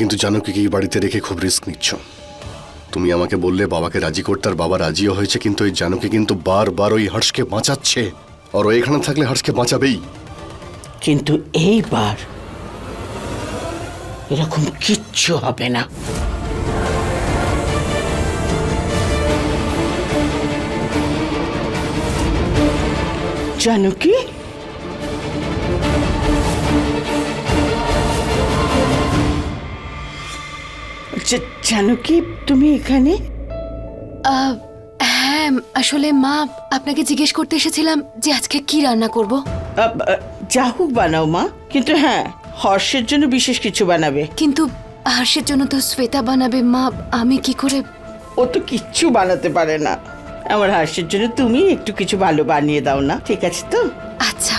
কিন্তু জানকীকে এই বাড়িতে রেখে খুব রিস্ক নিচ্ছ। তুমি আমাকে বললে বাবাকে রাজি করতে আর বাবা রাজিও হয়েছে, কিন্তু ওই জানকী কিন্তু বারবার ওই হর্ষকে বাঁচাচ্ছে। আর ও এখানে থাকলে হর্ষকে বাঁচাবেই। কিন্তু এইবার এরকম কিচ্ছু হবে না। জানো কি জানো কি তুমি এখানে? হ্যাঁ আসলে মা আপনাকে জিজ্ঞেস করতে এসেছিলাম যে আজকে কি রান্না করব। যা হোক বানাও মা কিন্তু হ্যাঁ হর্ষের জন্য বিশেষ কিছু বানাবে। কিন্তু হার্ষের জন্য তো শ্বেতা বানাবে মা আমি কি করে? ও তো কিচ্ছু বানাতে পারে না। আমার হাসির জন্য তুমি একটু কিছু ভালো বানিয়ে দাও না ঠিক আছে তো? আচ্ছা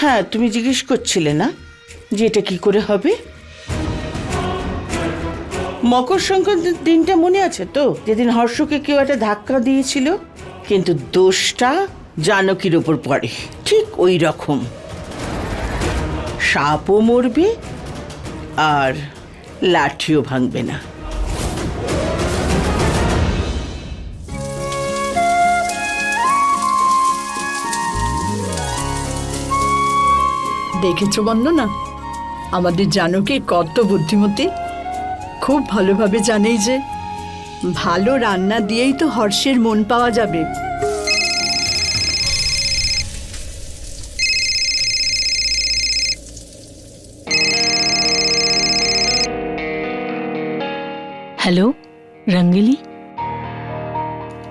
হ্যাঁ তুমি জিজ্ঞেস করছিলে না যে এটা কি করে হবে? মকর সংক্রান্তির দিনটা মনে আছে তো? যেদিন হর্ষকে কেউ একটা ধাক্কা দিয়েছিল, কিন্তু দোষটা জানকীর ওপর পড়ে। ঠিক ওই রকম। সাপও মরবে আর লাঠিও ভাঙবে না। দেখেছ বন্দনা আমাদের জানকী কত বুদ্ধিমতী। খুব ভালোভাবে জানেই যে, ভালো রান্না দিয়েই তো হর্ষের মন পাওয়া যাবে। হ্যালো, রঙ্গিলি।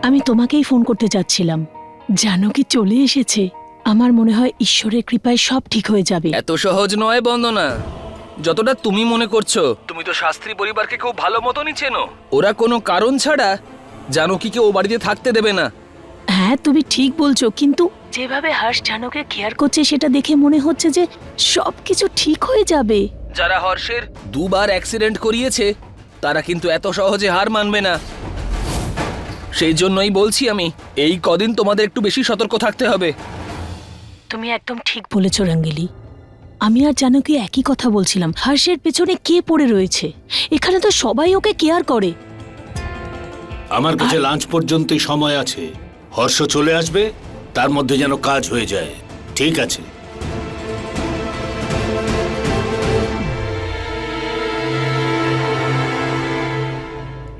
আমি তোমাকেই ফোন করতে চাচ্ছিলাম জানো কি চলে এসেছে। আমার মনে হয় ঈশ্বরের কৃপায় সব ঠিক হয়ে যাবে। এত সহজ নয় বন্দনা। যতটা তুমি মনে করছ। তুমি তো শাস্ত্রী পরিবারকে খুব ভালো মতনই চেনো। ওরা কোনো কারণ ছাড়া জানকীকে ও বাড়িতে থাকতে দেবে না। হ্যাঁ তুমি ঠিক বলছো কিন্তু যেভাবে হর্ষ জানকে কেয়ার করছে সেটা দেখে মনে হচ্ছে যে সব কিছু ঠিক হয়ে যাবে। যারা হর্ষের দুবার অ্যাক্সিডেন্ট করিয়েছে তারা কিন্তু এত সহজে হার মানবে না। সেই জন্যই বলছি আমি এই কদিন তোমাদের একটু বেশি সতর্ক থাকতে হবে। তুমি একদম ঠিক বলেছ। রাঙ্গেলি। আমি আর জানকি একই কথা বলছিলাম। হর্ষের পেছনে কে পড়ে রয়েছে? এখানে তো সবাই ওকে কেয়ার করে। আমার কাছে লাঞ্চ পর্যন্তই সময় আছে। হর্ষ চলে আসবে তার মধ্যে যেন কাজ হয়ে যায়। ঠিক আছে।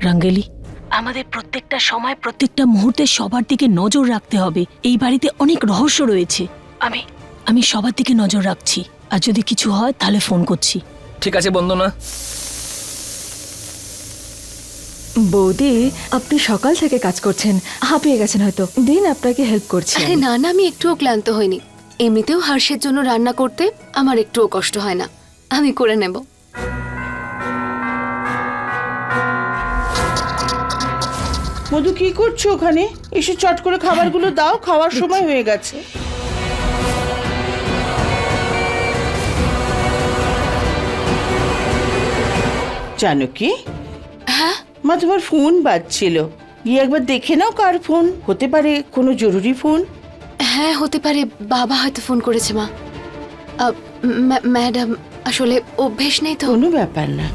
রাঙ্গেলি। আমাদের প্রত্যেকটা সময় প্রত্যেকটা মুহূর্তে সবার দিকে নজর রাখতে হবে। এই বাড়িতে অনেক রহস্য রয়েছে। আমি আমি সবার দিকে নজর রাখছি। আর যদি কিছু হয় তাহলে ফোন করছি। ঠিক আছে বন্দনা বৌদি আপনি সকাল থেকে কাজ করছেন। হাঁপিয়ে গেছেন হয়তো। দিন আপনাকে হেল্প করছি। আরে না না আমি একটুও ক্লান্ত হইনি। এমনিতেও হার্ষের জন্য রান্না করতে আমার একটুও কষ্ট হয় না। আমি করে নেব। মধু কি করছ ওখানে? এসে চট করে খাবারগুলো দাও খাওয়ার সময় হয়ে গেছে। জানো কি হ্যাঁ? মা তোমার ফোন বাজছিল। গিয়ে একবার দেখে নাও কার ফোন। হতে পারে কোনো জরুরি ফোন? হ্যাঁ হতে পারে। বাবা হয়তো ফোন করেছে মা। ম্যাডাম আসলে অভ্যেস নেই তো। কোনো ব্যাপার না।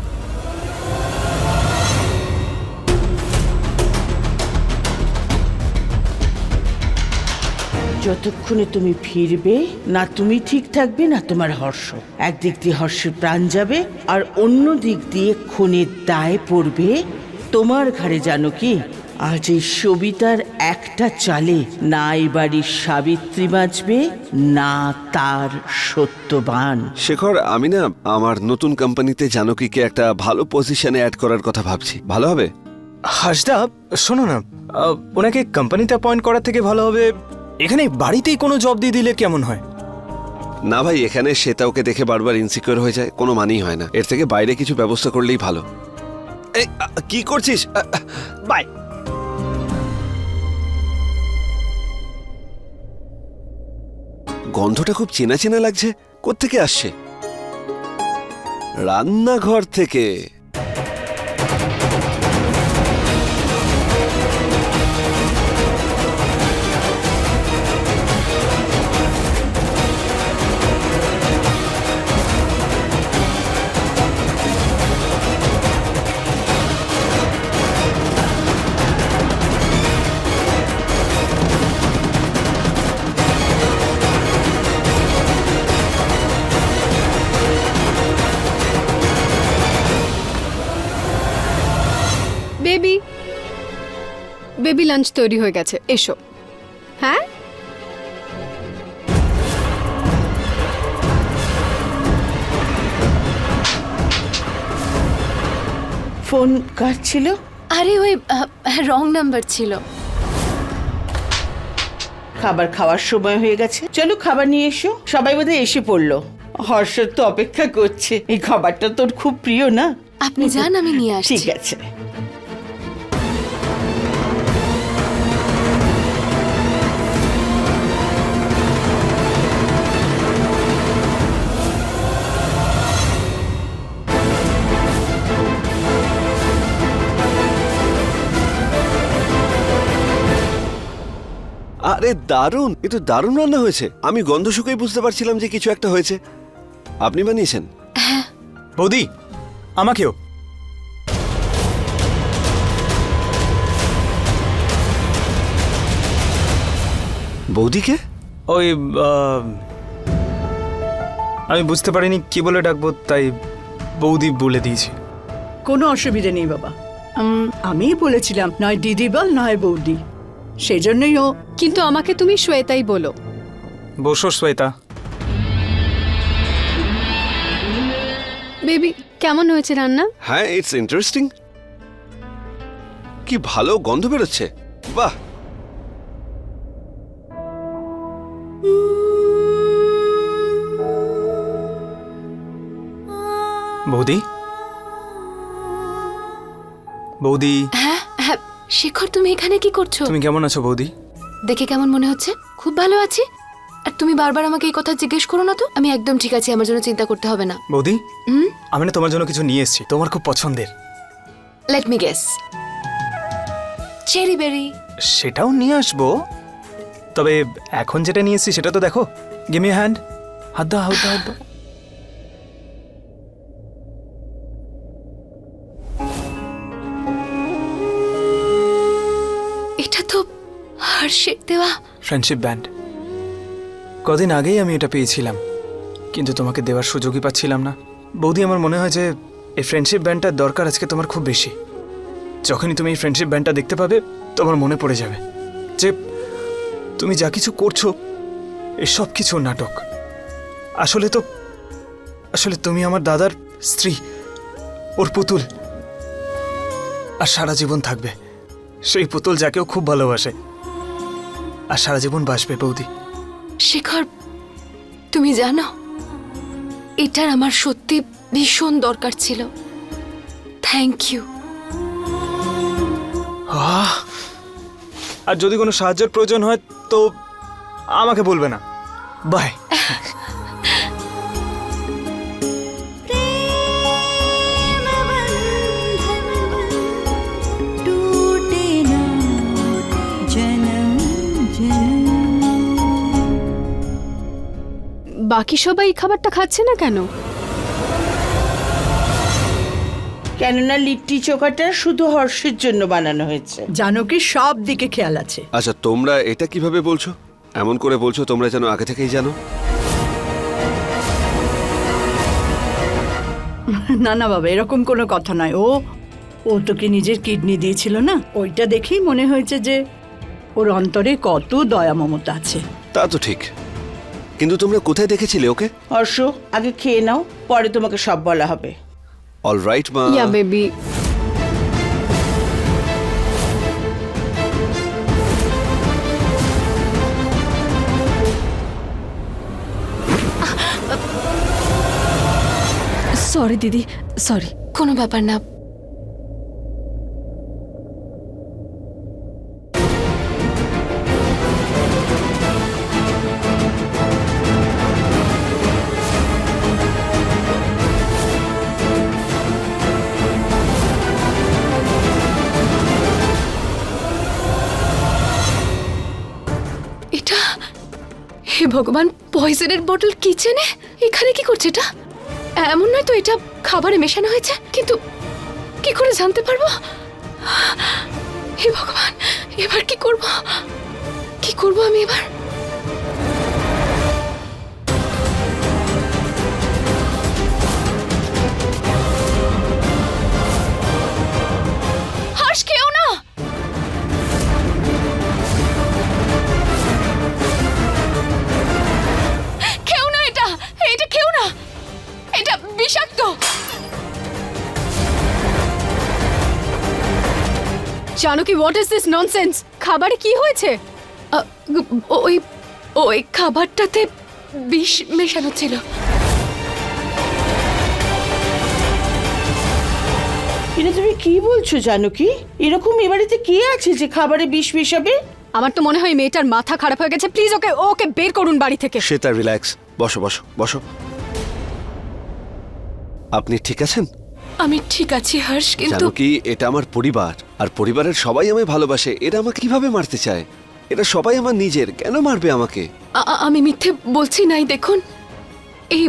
যতক্ষণে তুমি ফিরবে না তুমি ঠিক থাকবে না তোমার হর্ষ। একদিক দিয়ে হর্ষের প্রাণ যাবে আর অন্য দিক দিয়ে খুনের দায় পড়বে তোমার ঘাড়ে জানো কি? আজ এই সবিতার একটা চালে না এই বাড়ির সাবিত্রী বাঁচবে না তার সত্যবান। শেখর আমি না আমার নতুন কোম্পানিতে জানকীকে একটা ভালো পজিশনে অ্যাড করার কথা ভাবছি। ভালো হবে? হাসদা শোনো না। ওনাকে কোম্পানিতে অ্যাপয়েন্ট করার থেকে ভালো হবে এখানে বাড়িতেই কোনো জব দিয়ে দিলে কেমন হয়? না ভাই, এখানে শ্বেতা ওকে দেখে বারবার ইনসিকিউর হয়ে যায়, কোনো মানেই হয় না। এর থেকে বাইরে কিছু ব্যবস্থা করলেই ভালো। কি করছিস? বাই। গন্ধটা খুব চেনা চেনা লাগছে। কোত্থেকে আসছে? রান্নাঘর থেকে। লাঞ্চ তৈরি হয়ে গেছে। এসো। হ্যাঁ? ফোন কার ছিল? আরে ওই রং নাম্বার ছিল। খাবার খাওয়ার সময় হয়ে গেছে। চলো খাবার নিয়ে এসো। সবাই বোধহয় এসে পড়ল। হর্ষর তো অপেক্ষা করছে। এই খাবারটা তোর খুব প্রিয় না? আপনি যান আমি নিয়ে আসছি। ঠিক আছে। আরে দারুণ! এ তো দারুণ রান্না হয়েছে। আমি গন্ধ শুকেই বুঝতে পারছিলাম যে কিছু একটা হয়েছে। আপনি বানিয়েছেন? বৌদি আমাকেও। বৌদিকে? ওই আহ, আমি বুঝতে পারিনি কি বলে ডাকবো তাই বৌদি বলে দিয়েছি। কোনো অসুবিধে নেই বাবা। উম, আমিই বলেছিলাম নয় দিদি বল নয় বৌদি। সেই জন্যই ও। কিন্তু আমাকে তুমি শ্বেতাই বলো। বসো শ্বেতা। বেবি কেমন হয়েছে রান্না? হ্যাঁ ইটস ইন্টারেস্টিং কি ভালো গন্ধ বেরোচ্ছে। বাহ! বৌদি? বৌদি? শেখর তুমি এখানে কি করছ? তুমি কেমন আছো বৌদি? দেখে কেমন মনে হচ্ছে? খুব ভালো আছি। আর তুমি বারবার আমাকে এই কথা জিজ্ঞেস করো না তো? আমি একদম ঠিক আছি আমার জন্য চিন্তা করতে হবে না। বৌদি হুম? আমি না তোমার জন্য কিছু নিয়ে এসেছি তোমার খুব পছন্দের। Let me guess cherry berry সেটাও নিয়ে আসব। তবে এখন যেটা নিয়ে এসেছি সেটা তো দেখো। গেমি হ্যান্ড হাত দাও হাত দাও। হর্ষের দেওয়া। ফ্রেন্ডশিপ ব্যান্ড কদিন আগেই আমি এটা পেয়েছিলাম, কিন্তু তোমাকে দেওয়ার সুযোগই পাচ্ছিলাম না। বৌদি, আমার মনে হয় যে এই ফ্রেন্ডশিপ ব্যান্ডটার দরকার আজকে তোমার খুব বেশি। যখনই তুমি এই ফ্রেন্ডশিপ ব্যান্ডটা দেখতে পাবে, তোমার মনে পড়ে যাবে যে তুমি যা কিছু করছ এসব কিছু নাটক। আসলে তো, আসলে তুমি আমার দাদার স্ত্রী, ওর পুতুল। আর সারা জীবন থাকবে, সেই পুতুল যাকেও খুব ভালোবাসে। আর সারা জীবন বাসবে বৌদি। শেখর তুমি জানো এটার আমার সত্যি ভীষণ দরকার ছিল। Thank you! আর যদি কোনো সাহায্যের প্রয়োজন হয় তো আমাকে বলবে না। বাই বাকি সবাই এই খাবারটা খাচ্ছে না কেন? কেননা লিট্টি চোখাটা শুধু হর্ষের জন্য বানানো হয়েছে। জানকীর সব দিকে খেয়াল আছে। আচ্ছা তোমরা এটা কীভাবে বলছো? এমন করে বলছো তোমরা যেন আগে থেকেই জানো। না না বাবা এরকম কোনো কথা নয়। ও ও তোকে নিজের কিডনি দিয়েছিল না? ওইটা দেখেই মনে হয়েছে যে ওর অন্তরে কত দয়া মমতা আছে। তা তো ঠিক। কিন্তু তোমরা কোথায় দেখেছিলে ওকে? হর্ষ আগে খেয়ে নাও পরে তোমাকে সব বলা হবে। অল রাইট মা। ইয়া বেবি সরি দিদি। সরি কোনো ব্যাপার না। ভগবান পয়জনের বটল কিচেনে? এখানে কি করছে এটা? এমন নয় তো এটা খাবারে মেশানো হয়েছে, কিন্তু কি করে জানতে পারব? হে ভগবান, এবার কি করব? কি করব আমি এবার? Janaki what is this nonsense খাবারে কি হয়েছে? ওই ওই খাবারটাতে বিষ মেশানো ছিল। এটা তুমি কি বলছো জানো কি? এরকম এ বাড়িতে কে আছে যে খাবারে বিষ মেশাবে? আমার তো মনে হয় মেয়েটার মাথা খারাপ হয়ে গেছে। প্লিজ ওকে ওকে বের করুন বাড়ি থেকে। শ্বেতা রিল্যাক্স বসো বসো বসো। আপনি ঠিক আছেন? আমি ঠিক আছি হর্ষ কিন্তু জানো কি এটা আমার পরিবার। আর পরিবারের সবাই আমায় ভালোবাসে এরা আমাকে কীভাবে মারতে চায়? এটা সবাই আমার নিজের কেন মারবে আমাকে? আমি মিথ্যে বলছি নাই দেখুন। এই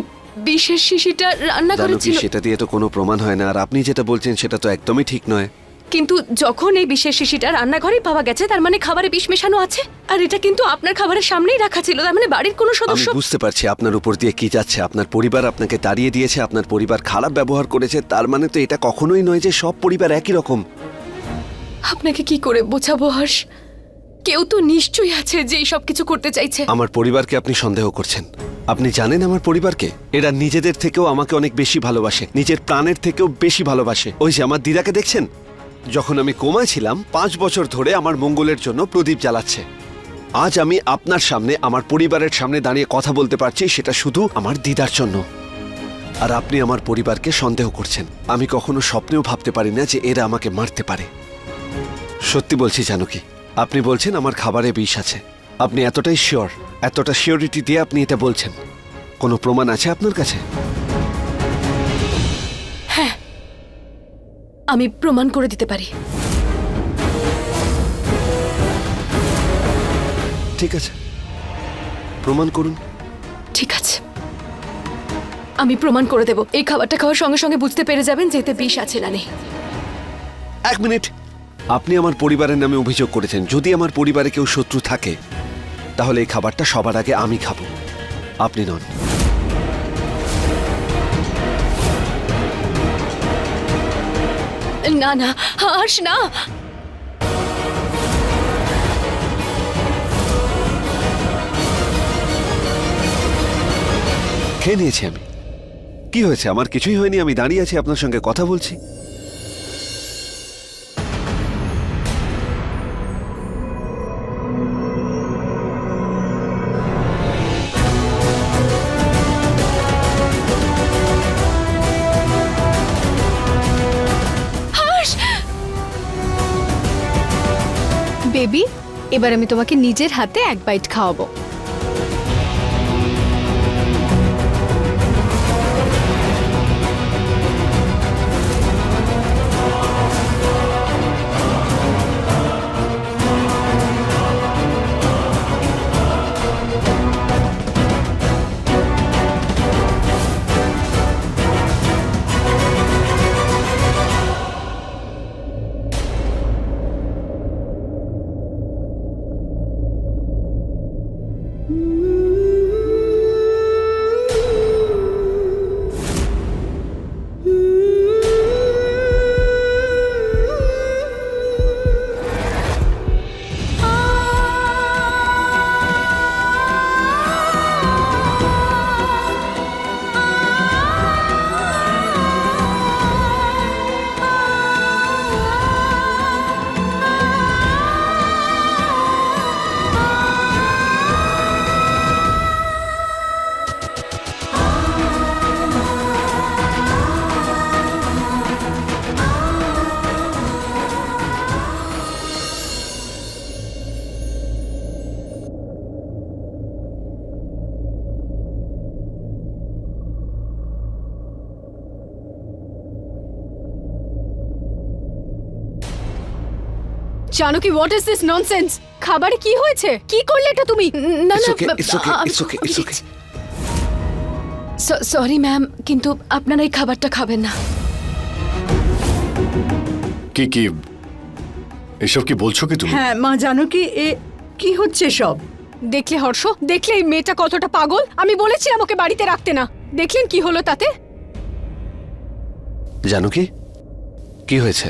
বিশেষ শিশিটা রান্না করেছিল। সেটা দিয়ে তো কোনো প্রমাণ হয় না আর আপনি যেটা বলছেন সেটা তো একদমই ঠিক নয়। কিন্তু যখন এই বিশেষ শিশিটা রান্নাঘরে পাওয়া গেছে তার মানে খাবারে বিষ মেশানো আছে? আর এটা কিন্তু আপনার খাবারের সামনেই রাখা ছিল তার মানে বাড়ির কোনো আমি সদস্য বুঝতে পারছি আপনার উপর দিয়ে কি যাচ্ছে আপনার পরিবার আপনাকে তাড়িয়ে দিয়েছে আপনার পরিবার খারাপ ব্যবহার করেছে তার মানে তো এটা কখনোই নয় যে সব পরিবার একই রকম। আপনাকে কি করে বোঝাবো, হর্ষ? কেউ তো নিশ্চয়ই আছে যে সব কিছু করতে চাইছে। আমার পরিবারকে আপনি সন্দেহ করছেন। আপনি জানেন আমার পরিবারকে? এরা নিজেদের থেকেও আমাকে অনেক বেশি ভালোবাসে, নিজের প্রাণের থেকেও বেশি ভালোবাসে। ওই যে আমার দিদাকে দেখছেন? যখন আমি কোমায় ছিলাম, পাঁচ বছর ধরে আমার মঙ্গলের জন্য প্রদীপ জ্বালাচ্ছে। আজ আমি আপনার সামনে, আমার পরিবারের সামনে দাঁড়িয়ে কথা বলতে পারছি, সেটা শুধু আমার দিদার জন্য। আর আপনি আমার পরিবারকে সন্দেহ করছেন। আমি কখনো স্বপ্নেও ভাবতে পারি না যে এরা আমাকে মারতে পারে। সত্যি বলছি জানো কি আপনি বলছেন আমার খাবারে বিষ আছে। আপনি এতটাই শিওর এতটা শিওরিটি দিয়ে আপনি এটা বলছেন। কোনো প্রমাণ আছে আপনার কাছে? হ্যাঁ আমি প্রমাণ করে দিতে পারি। ঠিক আছে। প্রমাণ করুন। ঠিক আছে। আমি প্রমাণ করে দেব। এই খাবারটা খাওয়ার সঙ্গে সঙ্গে বুঝতে পেরে যাবেন যে এতে বিষ আছে না নেই। এক মিনিট। আপনি আমার পরিবারের নামে অভিযোগ করেছেন। যদি আমার পরিবারে কেউ শত্রু থাকে তাহলে এই খাবারটা সবার আগে আমি খাব। আপনি নন। না না হাস না। খেয়ে নিয়েছি আমি। কি হয়েছে? আমার কিছুই হয়নি আমি দাঁড়িয়ে আছি আপনার সঙ্গে কথা বলছি। এবার আমি তোমাকে নিজের হাতে এক বাইট খাওয়াবো। জানো কি হোয়াট ইজ দিস ননসেন্স খাবারে কি হয়েছে? কি করলে এটা তুমি? না না সরি ম্যাম কিন্তু আপনারা এই খাবারটা খাবেন না। কি কি এসব কি বলছো কি তুমি? হ্যাঁ মা জানো কি এ কি হচ্ছে সব? দেখলে হর্ষ দেখলে এই মেয়েটা কতটা পাগল? আমি বলেছিলাম ওকে বাড়িতে রাখতে না। দেখলেন কি হলো তাতে? জানো কি? কি হয়েছে?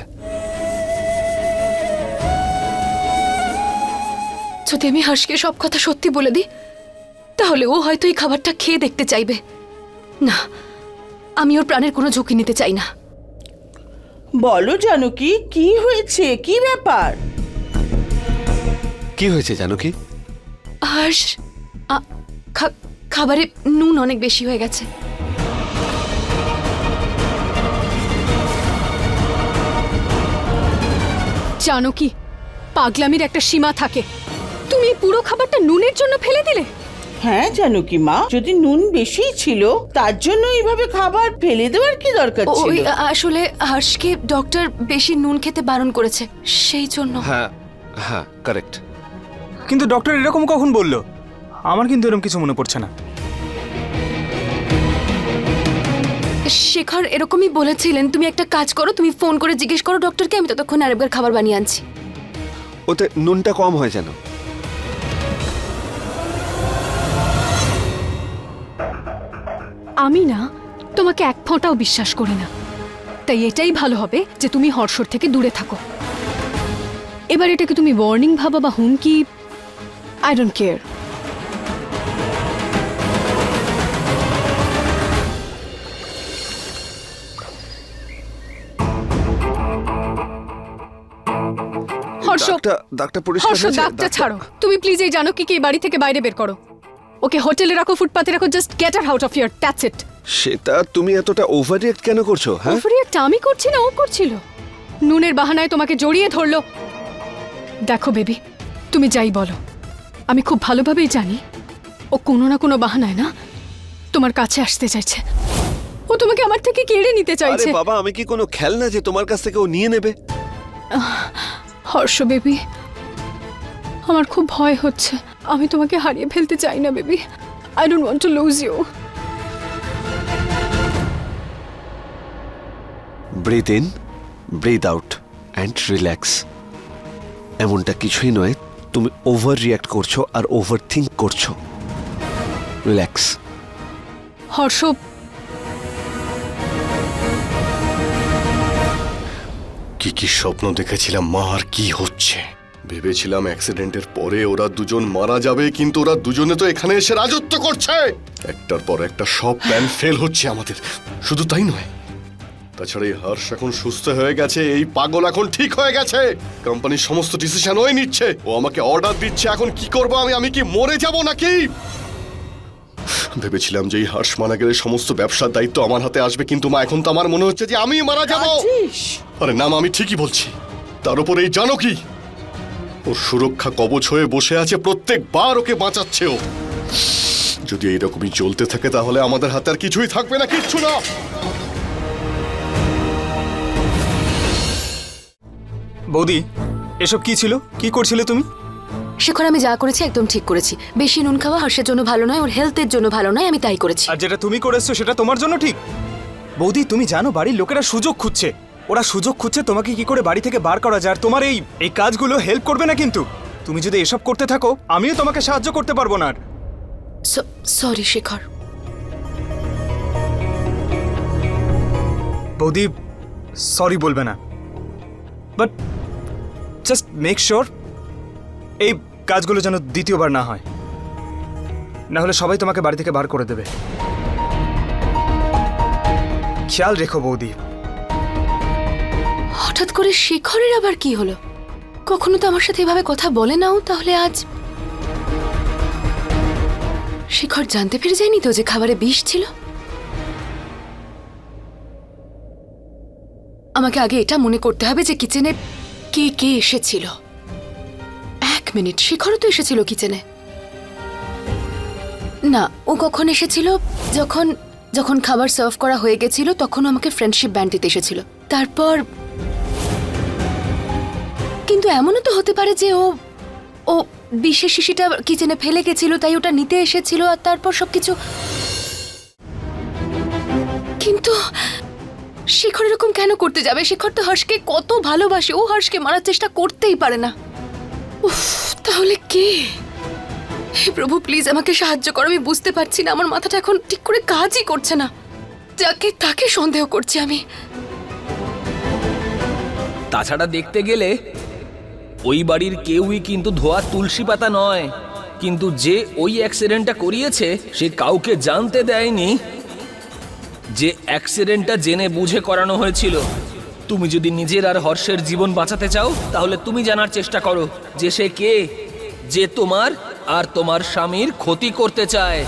যদি আমি হাসকে সব কথা সত্যি বলে দিই তাহলে ও হয়তো এই খাবারটা খেয়ে দেখতে চাইবে। না আমি ওর প্রাণের কোনো ঝুঁকি নিতে চাই না। বলো জানকী কি হয়েছে? কি ব্যাপার? কি হয়েছে জানো কি হর্ষ খা- খাবারে নুন অনেক বেশি হয়ে গেছে। জানো কি পাগলামির একটা সীমা থাকে। তুমি পুরো খাবারটা নুনের জন্য ফেলে দিলে? হ্যাঁ জানো কি মা। যদি নুন বেশি ছিল তার জন্য এইভাবে খাবার ফেলে দেওয়ার কি দরকার ছিল ওই আসলে হর্ষকে ডক্টর বেশি নুন খেতে বারণ করেছে সেই জন্য। হ্যাঁ হ্যাঁ কারেক্ট কিন্তু ডক্টর এরকম কখন বলল? আমার কিন্তু এরকম কিছু মনে পড়ছে না। শেখর এরকমই বলেছিলেন তুমি একটা কাজ করো তুমি ফোন করে জিজ্ঞেস করো ডক্টরকে আমি ততক্ষণ আরেকবার খাবার বানিয়ে আনছি। ওতে নুনটা কম হয় যেন। আমি না তোমাকে এক ফোঁটাও বিশ্বাস করি না। তাই এটাই ভালো হবে যে তুমি হর্ষর থেকে দূরে থাকো। এবার এটাকে তুমি ওয়ার্নিং ভাবা বা হুমকি আই ডোন্ট কেয়ার হর্ষ দাগটা দাগটা পরিষ্কার হর্ষ? দাগটা- ছাড়ো। তুমি প্লিজ এই জানো কি কি এই বাড়ি থেকে বাইরে বের করো। ওকে হোটেলে রাখো ফুটপাতে রাখো just get R out of here that's it সেটা তুমি এতটা ওভার কেন করছ হ্যাঁ? ওভারিয়াক্ট আমি করছি না ও করছিল। নুনের বাহানায় তোমাকে জড়িয়ে ধরলো। দেখো বেবি তুমি যাই বলো। আমি খুব ভালোভাবেই জানি ও কোনো না কোনো বাহানায় না তোমার কাছে আসতে চাইছে। ও তোমাকে আমার থেকে কেড়ে নিতে আরে চাইছে। বাবা আমি কি কোনো খেলনা যে তোমার কাছ থেকে ও নিয়ে নেবে? হর্ষ বেবি আমার খুব ভয় হচ্ছে। আমি তোমাকে হারিয়ে ফেলতে চাই না baby. I don't want to lose you breathe in breathe out and relax এমনটা কিছুই নয় তুমি ওভার রিয়াক্ট করছ আর ওভার থিঙ্ক করছ। রিল্যাক্স হর্ষ। কি কি স্বপ্ন দেখেছিলাম মা আর কি হচ্ছে? ভেবেছিলাম অ্যাক্সিডেন্টের পরে ওরা দুজন মারা যাবে কিন্তু ওরা দুজনে তো এখানে এসে রাজত্ব করছে। একটার পর একটা সব প্ল্যান ফেল হচ্ছে আমাদের। শুধু তাই নয় তাছাড়া এই হর্ষ এখন সুস্থ হয়ে গেছে এই পাগল এখন ঠিক হয়ে গেছে। কোম্পানির সমস্ত ডিসিশন ওই নিচ্ছে। ও আমাকে অর্ডার দিচ্ছে এখন কি করব আমি? আমি কি মরে যাব নাকি? ভেবেছিলাম যে এই হর্ষ মারা গেলে সমস্ত ব্যবসার দায়িত্ব আমার হাতে আসবে কিন্তু মা এখন তো আমার মনে হচ্ছে যে আমি মারা যাব। আরে নাম আমি ঠিকই বলছি। তার উপর এই জানো কি? ওর সুরক্ষা কবচ হয়ে বসে আছে প্রত্যেকবার ওকে বাঁচাচ্ছে ও যদি এইরকমই চলতে থাকে তাহলে আমাদের হাতে আর কিছুই থাকবে না কিচ্ছু না। বৌদি এসব কি ছিল? কি করছিলে তুমি? শেখর আমি যা করেছি একদম ঠিক করেছি। বেশি নুন খাওয়া হর্ষের জন্য ভালো নয় ওর হেলথের জন্য ভালো নয় আমি তাই করেছি। আর যেটা তুমি করেছ সেটা তোমার জন্য ঠিক। বৌদি তুমি জানো বাড়ির লোকেরা সুযোগ খুঁজছে। ওরা সুযোগ খুঁজছে তোমাকে কি করে বাড়ি থেকে বার করা যায় আর তোমার এই এই কাজগুলো হেল্প করবে না কিন্তু। তুমি যদি এসব করতে থাকো আমিও তোমাকে সাহায্য করতে পারব না আর। সরি শেখর বৌদি সরি বলবে না। বাট জাস্ট মেক শিওর এই কাজগুলো যেন দ্বিতীয়বার না হয়। না হলে সবাই তোমাকে বাড়ি থেকে বার করে দেবে। খেয়াল রেখো বৌদি। হঠাৎ করে শেখরের আবার কি হলো? কখনো তো আমার সাথে এভাবে কথা বলে নাও তাহলে আজ। শেখর জানতে পেরে যায়নি তো যে খাবারে বিষ ছিল? আমাকে আগে এটা মনে করতে হবে যে কিচেনে কে কে এসেছিল। এক মিনিট, শেখরও তো এসেছিল কিচেনে। না, ও কখন এসেছিল? যখন যখন খাবার সার্ভ করা হয়ে গেছিল, তখন আমাকে ফ্রেন্ডশিপ ব্যান্ড দিতে এসেছিল। তারপর কিন্তু এমনও তো হতে পারে যে ও ও বিশেষ শিশিটা কিচেনে ফেলে গেছিল, তাই ওটা নিতে এসেছিল আর তারপর সবকিছু। কিন্তু শেখর এরকম কেন করতে যাবে? শেখর তো হর্ষকে কত ভালোবাসে, ও হর্ষকে মারার চেষ্টা করতেই পারে না। উফ, তাহলে কে? হে প্রভু, প্লিজ আমাকে সাহায্য করো, আমি বুঝতে পারছি না, আমার মাথাটা এখন ঠিক করে কাজই করছে না। যাকে তাকে সন্দেহ করছি আমি। তাছাড়া দেখতে গেলে ওই বাড়ির কেউই কিন্তু ধোয়া তুলসী পাতা নয়। কিন্তু যে ওই অ্যাক্সিডেন্টটা করিয়েছে, সে কাউকে জানতে দেয়নি। যে অ্যাক্সিডেন্টটা জেনে বুঝে করানো হয়েছিল। তুমি যদি নিজের আর হর্ষের জীবন বাঁচাতে চাও, তাহলে তুমি জানার চেষ্টা করো যে সে কে, যে তোমার আর তোমার স্বামীর ক্ষতি করতে চায়।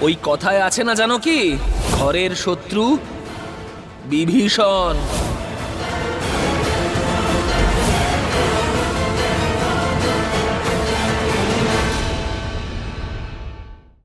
ওই কথায় আছে না জানো কি? ঘরের শত্রু বিভীষণ।